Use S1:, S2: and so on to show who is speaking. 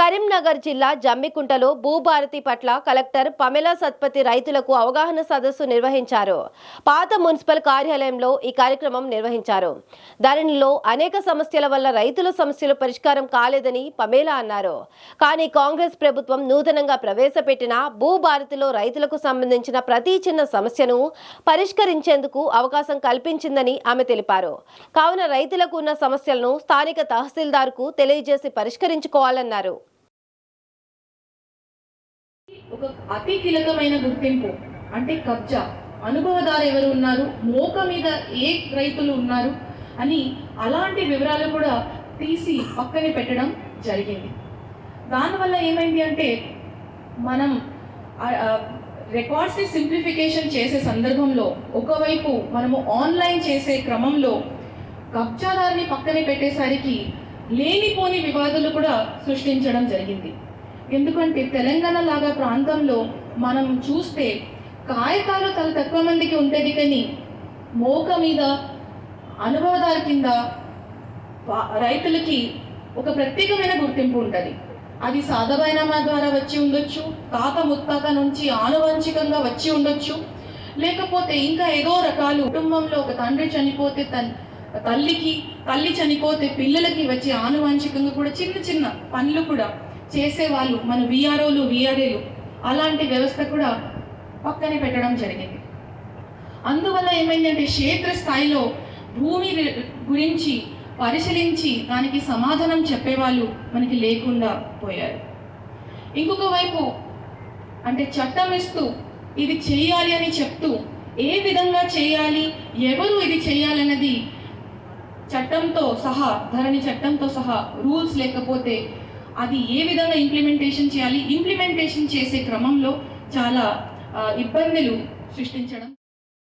S1: కరీంనగర్ జిల్లా జమ్మికుంటలో భూభారతి పట్ల కలెక్టర్ పమెలా సత్పతి రైతులకు అవగాహన సదస్సు నిర్వహించారు. పాత మున్సిపల్ కార్యాలయంలో ఈ కార్యక్రమం నిర్వహించారు. దానిలో అనేక సమస్యల వల్ల రైతుల సమస్యలు పరిష్కారం కాలేదని పమేలా అన్నారు. కానీ కాంగ్రెస్ ప్రభుత్వం నూతనంగా ప్రవేశపెట్టిన భూభారతిలో రైతులకు సంబంధించిన ప్రతి చిన్న సమస్యను పరిష్కరించేందుకు అవకాశం కల్పించిందని ఆమె తెలిపారు. కావున రైతులకు ఉన్న సమస్యలను స్థానిక తహసీల్దార్కు తెలియజేసి పరిష్కరించుకోవాలన్నారు.
S2: ఒక అతి కీలకమైన గుర్తింపు. అంటే కబ్జా. అనుభవదారు ఎవరు ఉన్నారు? మోక మీద ఏ రైతులు ఉన్నారు? అని అలాంటి వివరాలు కూడా తీసి పక్కనే పెట్టడం జరిగింది. దానివల్ల ఏమైంది అంటే మనం రికార్డ్స్ని సింప్లిఫికేషన్ చేసే సందర్భంలో ఒకవైపు మనము ఆన్లైన్ చేసే క్రమంలో కబ్జాదారిని పక్కనే పెట్టేసరికి లేనిపోని వివాదాలు కూడా సృష్టించడం జరిగింది. ఎందుకంటే తెలంగాణ లాగా ప్రాంతంలో మనం చూస్తే కాయకాలు చాలా తక్కువ మందికి ఉంటుంది కానీ మోక మీద అనుభవదారు కింద రైతులకి ఒక ప్రత్యేకమైన గుర్తింపు ఉంటుంది. అది సాధబైనామా ద్వారా వచ్చి ఉండొచ్చు తాత ముత్తాత నుంచి ఆనువంశికంగా వచ్చి ఉండొచ్చు. లేకపోతే ఇంకా ఏదో రకాలు కుటుంబంలో ఒక తండ్రి చనిపోతే తన్ తల్లికి తల్లి చనిపోతే పిల్లలకి వచ్చి ఆనువంశికంగా కూడా చిన్న చిన్న పనులు కూడా చేసేవాళ్ళు మన విఆర్ఓలు విఆర్ఏలు అలాంటి వ్యవస్థ కూడా పక్కనే పెట్టడం జరిగింది. అందువల్ల ఏమైందంటే క్షేత్ర స్థాయిలో భూమి గురించి పరిశీలించి దానికి సమాధానం చెప్పేవాళ్ళు మనకి లేకుండా పోయారు. ఇంకొక వైపు అంటే చట్టం ఇస్తూ ఇది చేయాలి అని చెప్తూ ఏ విధంగా చేయాలి ఎవరు ఇది చేయాలన్నది చట్టంతో సహా ధరణి చట్టంతో సహా రూల్స్ లేకపోతే అది ఏ విధంగా ఇంప్లిమెంటేషన్ చేయాలి? ఇంప్లిమెంటేషన్ చేసే క్రమంలో చాలా ఇబ్బందులు సృష్టించడం